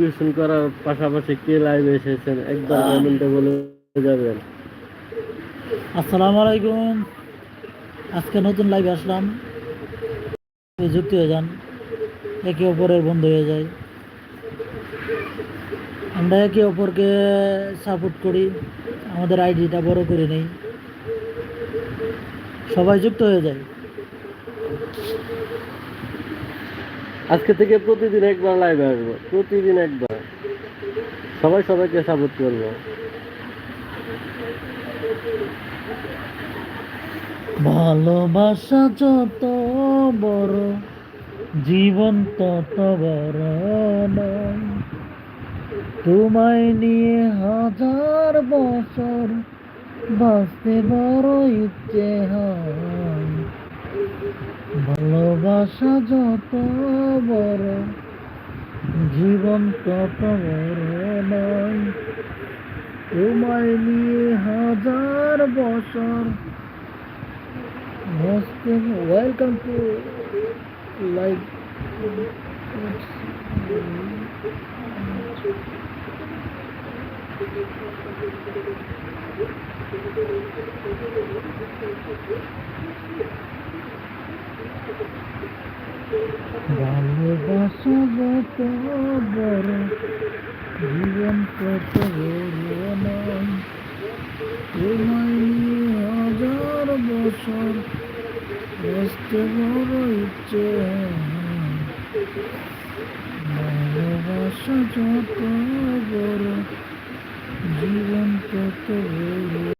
Tuition করার পাশাপাশি কে লাইভে এসেছেন? একবার কমেন্টে বলে যাবেন। আসসালামু আলাইকুম। আজকে নতুন লাইভে আসলাম। যুক্ত হয়ে যান। একে অপরের বন্ধু হয়ে যায় আমরা একে অপরকে সাপোর্ট করি। আমাদের আইডিটা বড় করে নেই। সবাই যুক্ত হয়ে যায়। আজকে থেকে প্রতিদিন একবার লাইভে আসব, প্রতিদিন একবার। সবাই সবাইকে সাপোর্ট করব। ভালোবাসা যত বড়, জীবন তত বড় তোমায় নিয়ে হাজার বছর বাঁচতে বড় ইচ্ছে হয়। ভালোবাসা যত বড় জীবন তত বড় নয়। তোমায় নিয়ে হাজার বছর Muslim, welcome to like ভালোবাসা যত বড় জীবন কত বড় তোমায় নিয়ে হাজার বছর বাঁচতে বড় ইচ্ছে ভালোবাসা যত বড় জীবন বড়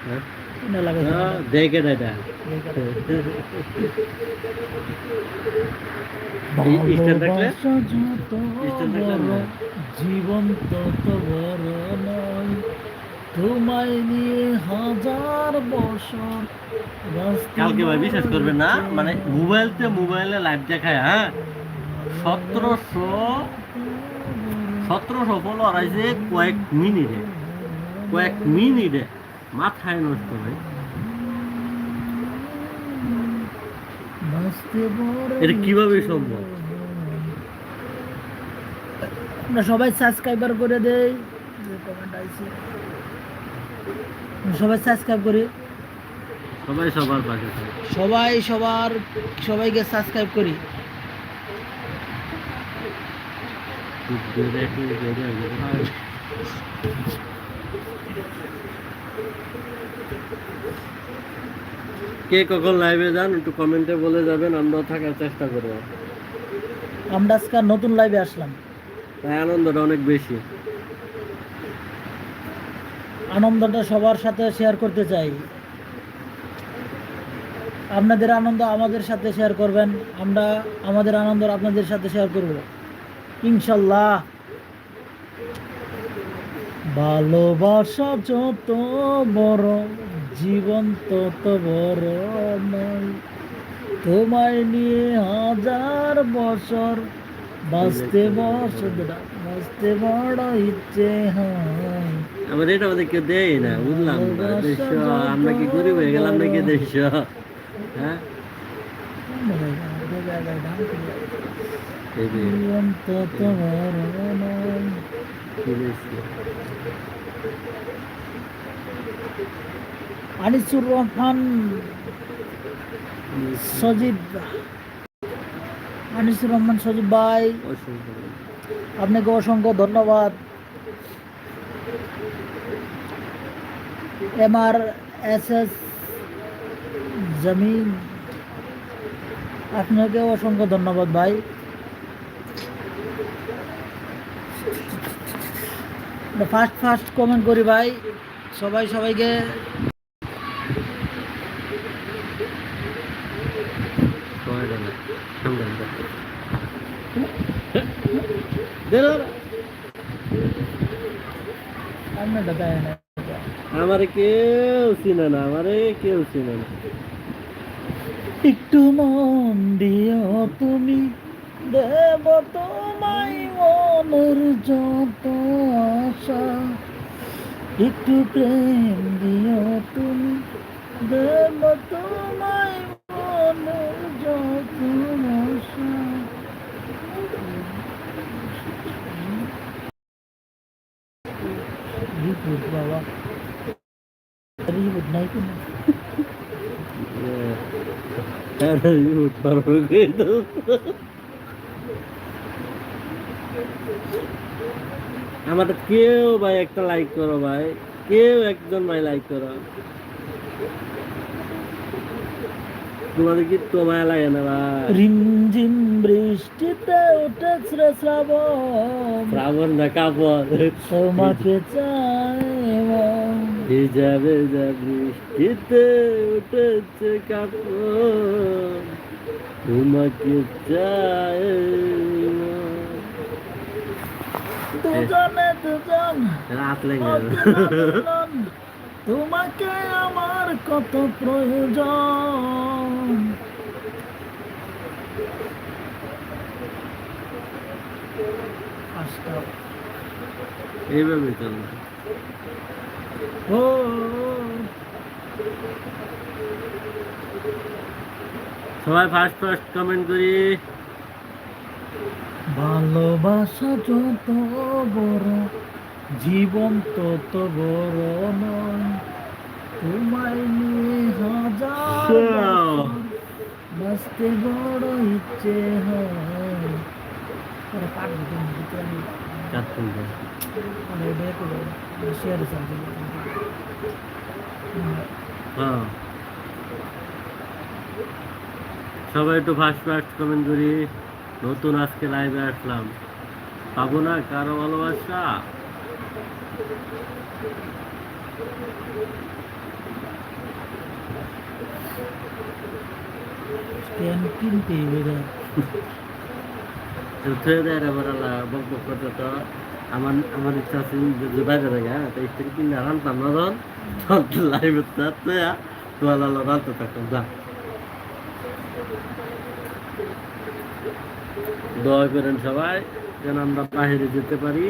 হ্যাঁ? দেখে? জীবন তত বড় নয়। তোমায় নিয়ে হাজার বছর কালকে ভাই বিশ্বাস করবেন না মানে মোবাইলতে মোবাইলে লাইভ দেখায় হ্যাঁ? সতেরোশো সতেরোশো ফলোয়ার আছে কয়েক মিনিটে কয়েক মিনিটে। মাথায় নষ্ট ভাই এটা কীভাবে সম্ভব? আমরা সবাই সাবস্ক্রাইবার করে দেই। সবাই সাবস্ক্রাইব করি। সবাই সবার পাশে সবাই সবার সবাইকে সাবস্ক্রাইব করি। খুব জোরে একটু জোরে। কে কখন লাইভে যান একটু কমেন্টে বলে যাবেন আমরাও থাকার চেষ্টা করব। আমরা আজকে নতুন লাইভে আসলাম। তাই আনন্দটা অনেক বেশি। আনন্দটা সবার সাথে শেয়ার করতে চাই। আপনাদের আনন্দ আমাদের সাথে শেয়ার করবেন আমরা আমাদের আনন্দ আপনাদের সাথে শেয়ার করব। ইনশাল্লাহ। ভালোবাসা যত বড় জীবন তত বড় নয় তোমায় নিয়ে হাজার বছর বাঁচতে বছর বাঁচতে বড় ইচ্ছে হয়। আমার এটা আমাদের কেউ দেয় না বুঝলাম না দেশ আমরা কি গরিব হয়ে গেলাম নাকি দেশ? হ্যাঁ? জীবন তত বড় নয়? আনিসুর রহমান সজীব আনিসুর রহমান সজীব ভাই, আপনাকে অসংখ্য ধন্যবাদ। এম আর এস এস জমিন, আপনাকে অসংখ্য ধন্যবাদ ভাই। ফার্স্ট ফার্স্ট কমেন্ট করি ভাই। সবাই সবাইকে আমারে কেউ চিনে না আমারে কেউ চিনে না। একটু মন দিও তুমি। দেব তোমায় মনের যত আশা। একটু প্রেম দিও তুমি। দেব তোমায় মনের যত আশা। বাবা। রিপোর্ট নাই আমাদের কেউ ভাই একটা লাইক করো ভাই। কেউ একজন ভাই লাইক করো। তোমাদের কি তোমায় লাগে না ভাই? রিমঝিম বৃষ্টিতে উঠেছে শ্রাবণ। শ্রাবণ না কাপড়। তোমাকে চাই। ভিজা ভেজা বৃষ্টিতে উঠেছে কাপড়। তোমাকে চাই দুজনে দুজন রাত লেগে অভিনন্দন। তোমাকে আমার কত প্রয়োজন পাঁচটা। এইভাবে চলবে ও সবাই ফার্স্ট ফার্স্ট কমেন্ট করি ভালোবাসা যত বড় জীবন তত বড় নয়। তোমায় নিয়ে হাজার বাঁচতে বড় ইচ্ছে হয়। সবাই একটু ফার্স্ট ফার্স্ট কমেন্ট করি। নতুন আজকে লাইভে আসলাম। পাবো না কারও ভালোবাসা? আল্লাহ আমার আমার ইচ্ছা আছে যে বাইরে থেকে হ্যাঁ? তো ইস্ত্রি কিনে রান্তাম না তখন লাইভে তোমার আল্লাহ রান্তে থাকতাম যা। দয়া করেন সবাই যেন আমরা বাইরে যেতে পারি।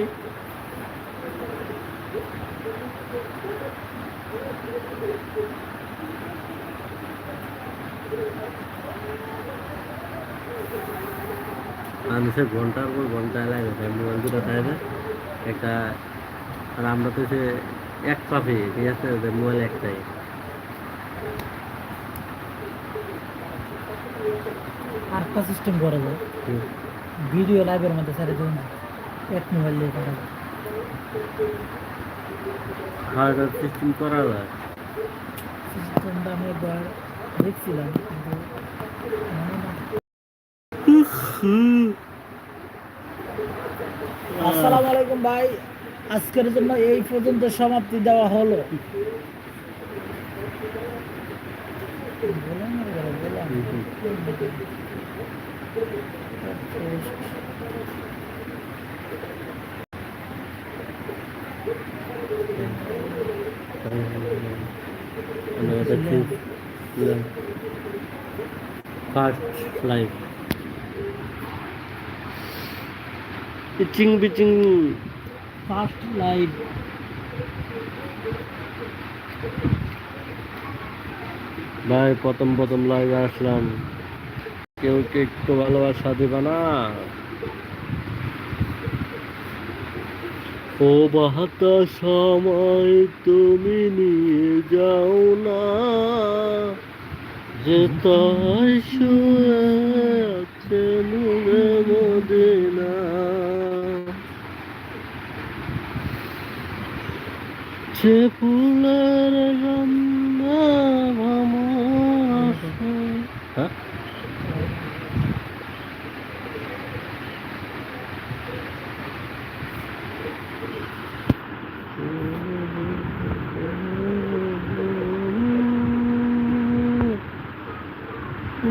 মানুষের ঘণ্টার পর ঘণ্টা লাগে মোবাইল দুটো তাই না? একটা আর আমরা তো সে এক পাপি ঠিক আছে? মোবাইল একটাই। আরেকটা সিস্টেম করা যায় হুম। ভিডিও লাইভের মধ্যে ছেড়ে দিন এক মোবাইল দিয়ে করা হার্ড সিস্টেম করা যায়। সিস্টেমটা আমি একবার দেখছিলাম আসসালামু আলাইকুম ভাই আজকের জন্য এই পর্যন্ত সমাপ্তি দেওয়া হলো। বললাম। ফার্স্ট লাইভ ইচিং বিচিং ফার্স্ট লাইভ ভাই প্রথম প্রথম লাইভে আসলাম। কেউ কে একটু ভালোবাসা দিবা না? ও বাহাতা সময় তুমি নিয়ে যাও না। যে তাই শুয়ে আছে নুরে মদিনা। সে ফুলের রান্না ভ্রমণ হ্যাঁ? 난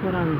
소랑